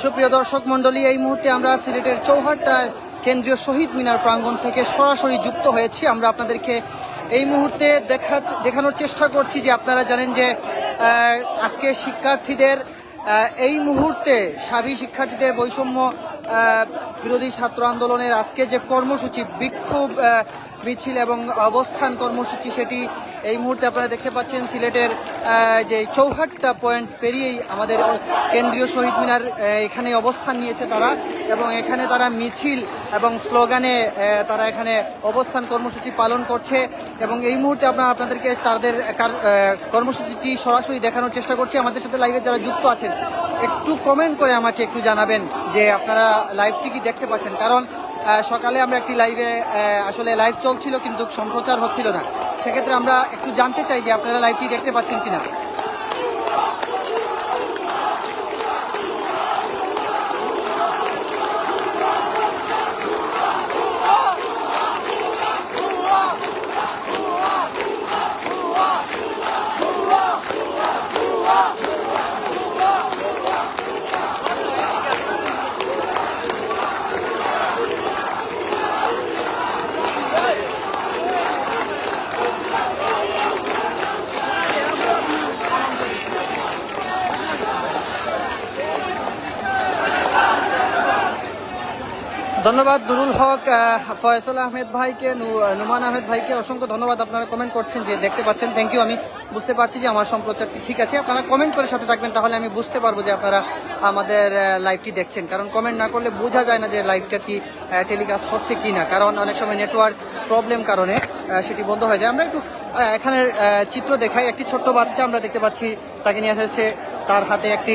সুপ্রিয় দর্শক মণ্ডলী, এই মুহূর্তে আমরা সিলেটের চৌহাট্টা কেন্দ্রীয় শহীদ মিনার প্রাঙ্গণ থেকে সরাসরি যুক্ত হয়েছি। আমরা আপনাদেরকে এই মুহূর্তে দেখা দেখানোর চেষ্টা করছি যে আপনারা জানেন যে আজকে শিক্ষার্থীদের এই মুহূর্তে সাবি শিক্ষার্থীদের বৈষম্য বিরোধী ছাত্র আন্দোলনের আজকে যে কর্মসূচি, বিক্ষোভ মিছিল এবং অবস্থান কর্মসূচি সেটি এই মুহূর্তে আপনারা দেখতে পাচ্ছেন সিলেটের যে চৌহাট্টা পয়েন্ট পেরিয়েই আমাদের কেন্দ্রীয় শহীদ মিনার এখানে অবস্থান নিয়েছে তারা এবং এখানে তারা মিছিল এবং স্লোগানে তারা এখানে অবস্থান কর্মসূচি পালন করছে এবং এই মুহূর্তে আমরা আপনাদেরকে তাদের কার- কর্মসূচিটি সরাসরি দেখানোর চেষ্টা করছি। আমাদের সাথে লাইভে যারা যুক্ত আছেন, একটু কমেন্ট করে আমাকে একটু জানাবেন যে আপনারা লাইভটি কি দেখতে পাচ্ছেন? কারণ সকালে আমরা একটি লাইভে আসলে লাইভ চলছিল কিন্তু সম্প্রচার হচ্ছিল না। সেক্ষেত্রে আমরা একটু জানতে চাই যে আপনারা লাইভটি দেখতে পাচ্ছেন কিনা। ধন্যবাদ, নুরুল হক ফয়সল আহমেদ ভাইকে নুমান আহমেদ ভাইকে অসংখ্য ধন্যবাদ। আপনারা কমেন্ট করছেন যে দেখতে পাচ্ছেন থ্যাংক ইউ আমি বুঝতে পারছি যে আমার সম্প্রচারটি ঠিক আছে। আপনারা কমেন্ট করে সাথে থাকবেন, তাহলে আমি বুঝতে পারব যে আপনারা আমাদের লাইভটি দেখছেন। কারণ কমেন্ট না করলে বোঝা যায় না যে লাইভটা কি টেলিকাস্ট হচ্ছে কি না কারণ অনেক সময় নেটওয়ার্ক প্রবলেম কারণে সেটি বন্ধ হয়ে যায়। আমরা একটু এখানের চিত্র দেখাই। একটি ছোট্ট বাচ্চা আমরা দেখতে পাচ্ছি, তাকে নিয়ে এসেছে। তার হাতে একটি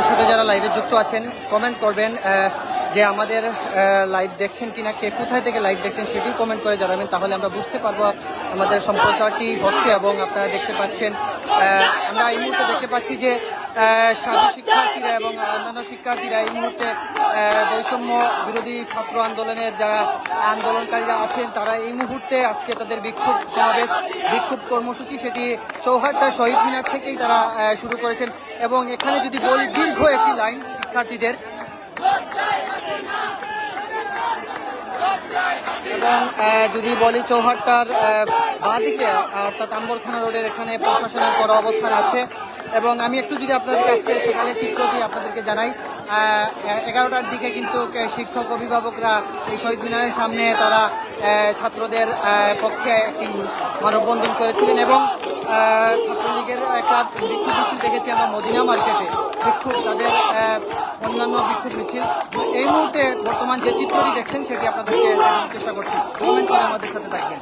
আমাদের সাথে যারা লাইভে যুক্ত আছেন কমেন্ট করবেন যে আমাদের লাইভ দেখছেন কিনা, কে কোথায় থেকে লাইভ দেখছেন সেটি কমেন্ট করে জানাবেন, তাহলে আমরা বুঝতে পারব আমাদের সম্প্রচারটি হচ্ছে এবং আপনারা দেখতে পাচ্ছেন আমরা এই মুহূর্তে দেখতে পাচ্ছি যে সাধু শিক্ষার্থীরা এবং অন্যান্য শিক্ষার্থীরা এই মুহূর্তে বৈষম্য বিরোধী ছাত্র আন্দোলনের যারা আন্দোলনকারীরা আছেন, তারা এই মুহূর্তে আজকে তাদের বিক্ষোভ সমাবেশ, বিক্ষোভ কর্মসূচি সেটি চৌহাট্টা শহীদ মিনার থেকেই তারা শুরু করেছেন। এবং এখানে যদি বলি, দীর্ঘ একটি লাইন শিক্ষার্থীদের। এবং যদি বলি, চৌহাট্টার বাঁদিকে, অর্থাৎ আম্বরখানা রোডের এখানে প্রশাসনের বড় অবস্থান আছে। এবং আমি একটু যদি আপনাদেরকে আজকে সকালের চিত্রটি আপনাদেরকে জানাই এগারোটার দিকে কিন্তু শিক্ষক, অভিভাবকরা এই শহীদ মিনারের সামনে তারা ছাত্রদের পক্ষে একটি মানববন্ধন করেছিলেন এবং ছাত্রলীগের একটা বিক্ষোভ মিছিল দেখেছি আমরা মদিনা মার্কেটে। বিক্ষোভ, তাদের অন্যান্য বিক্ষোভ মিছিল। এই মুহূর্তে বর্তমান যে চিত্রটি দেখছেন সেটি আপনাদেরকে চেষ্টা করছি। কমেন্ট করে আমাদের সাথে থাকবেন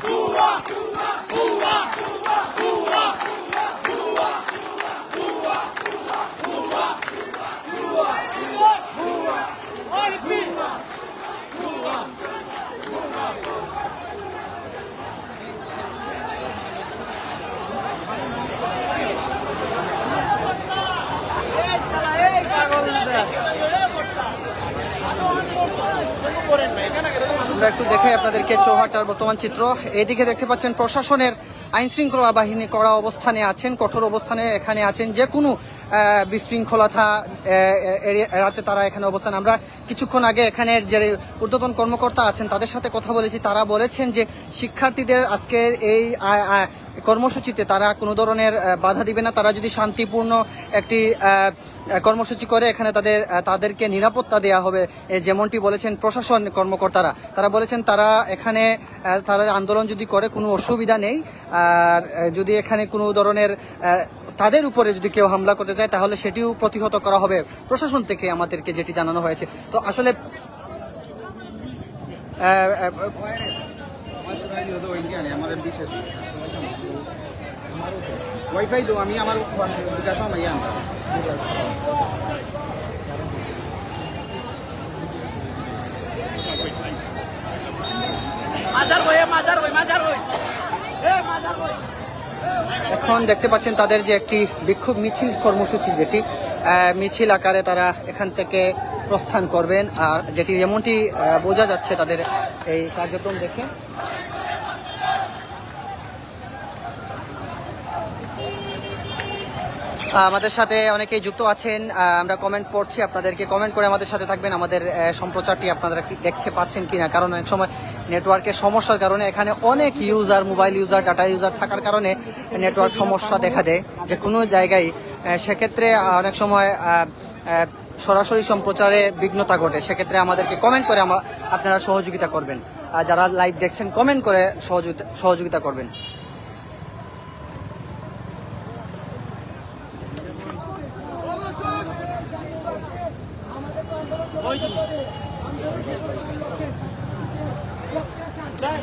আমরা একটু দেখাই চৌহাটার বর্তমান চিত্র। এদিকে দেখতে পাচ্ছেন প্রশাসনের আইনশৃঙ্খলা বাহিনী কড়া অবস্থানে আছেন, কঠোর অবস্থানে এখানে আছেন যে কোনো বিশৃঙ্খলতা এড়াতে তারা এখানে অবস্থান। আমরা কিছুক্ষণ আগে এখানের যে ঊর্ধ্বতন কর্মকর্তা আছেন, তাদের সাথে কথা বলেছি। তারা বলেছেন যে শিক্ষার্থীদের আজকের এই কর্মসূচিতে তারা কোনো ধরনের বাধা দিবে না। তারা যদি শান্তিপূর্ণ একটি কর্মসূচি করে, এখানে তাদের তাদেরকে নিরাপত্তা দেওয়া হবে যেমনটি বলেছেন প্রশাসন কর্মকর্তারা। তারা বলেছেন তারা এখানে তাদের আন্দোলন যদি করে, কোনো অসুবিধা নেই। আর যদি এখানে কোনো ধরনের তাদের উপরে যদি কেউ হামলা করতে চায় তাহলে সেটিও প্রতিহত করা হবে প্রশাসন থেকে আমাদেরকে যেটি জানানো হয়েছে। তো আসলে ওয়াইফাই মাজার হয়ে মাজার হয়ে মাজার হয়ে এ মাজার হয়ে এখন দেখতে পাচ্ছেন তাদের যে একটি বিক্ষোভ মিছিল কর্মসূচি যেটি মিছিল আকারে তারা এখান থেকে প্রস্থান করবেন। আর যেটি এমনটি বোঝা যাচ্ছে তাদের এই কার্যক্রম দেখে। আমাদের সাথে অনেকেই যুক্ত আছেন। আমরা কমেন্ট পড়ছি, আপনাদেরকে কমেন্ট করে আমাদের সাথে থাকবেন। আমাদের সম্প্রচারটি আপনারা দেখতে পাচ্ছেন কিনা? কারণ অনেক সময় নেটওয়ার্কের সমস্যার কারণে এখানে অনেক user mobile user data user থাকার কারণে নেটওয়ার্ক সমস্যা দেখা দেয় যে কোনো জায়গায়। সেক্ষেত্রে অনেক সময় সরাসরি সম্প্রচারে বিঘ্নতা ঘটে। সেক্ষেত্রে আমাদেরকে কমেন্ট করে আপনারা সহযোগিতা করবেন। আর যারা লাইভ দেখছেন কমেন্ট করে সহযোগিতা সহযোগিতা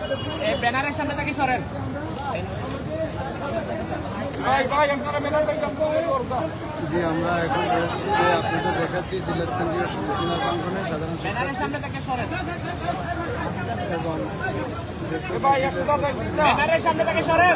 করবেন ব্যানারের সামনে থেকে সরেন। জি আমরা এখন রয়েছি যে আপনাদের দেখাচ্ছি সিলেট কেন্দ্রীয় সংগঠনের প্রাঙ্গনে সাধারণ ব্যানারের সামনে থেকে সরেন। এবং দেখতে পাচ্ছি ব্যানারের সামনে থেকে সরেন।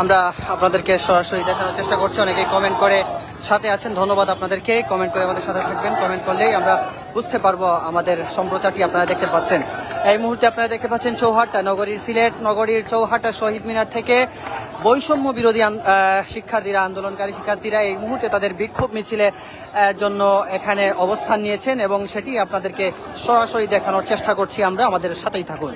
আমরা আপনাদেরকে সরাসরি দেখানোর চেষ্টা করছি। অনেকেই কমেন্ট করে সাথে আছেন। ধন্যবাদ আপনাদেরকে। কমেন্ট করে আমাদের সাথে থাকবেন। কমেন্ট করলেই আমরা বুঝতে পারব আমাদের সম্প্রচারটি আপনারা দেখতে পাচ্ছেন। এই মুহূর্তে আপনারা দেখতে পাচ্ছেন চৌহাট্টা নগরীর সিলেট নগরীর চৌহাট্টা শহীদ মিনার থেকে বৈষম্য বিরোধী শিক্ষার্থীরা, আন্দোলনকারী শিক্ষার্থীরা এই মুহূর্তে তাদের বিক্ষোভ মিছিলে জন্য এখানে অবস্থান নিয়েছেন এবং সেটি আপনাদেরকে সরাসরি দেখানোর চেষ্টা করছি আমরা। আমাদের সাথেই থাকুন।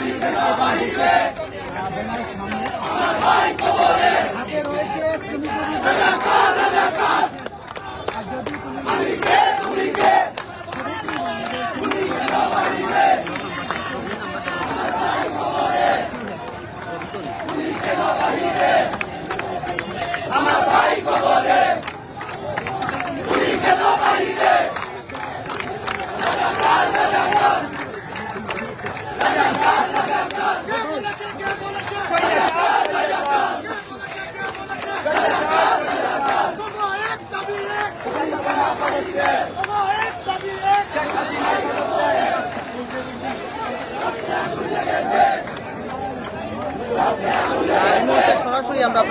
এই মুহূর্তে সরাসরি আমরা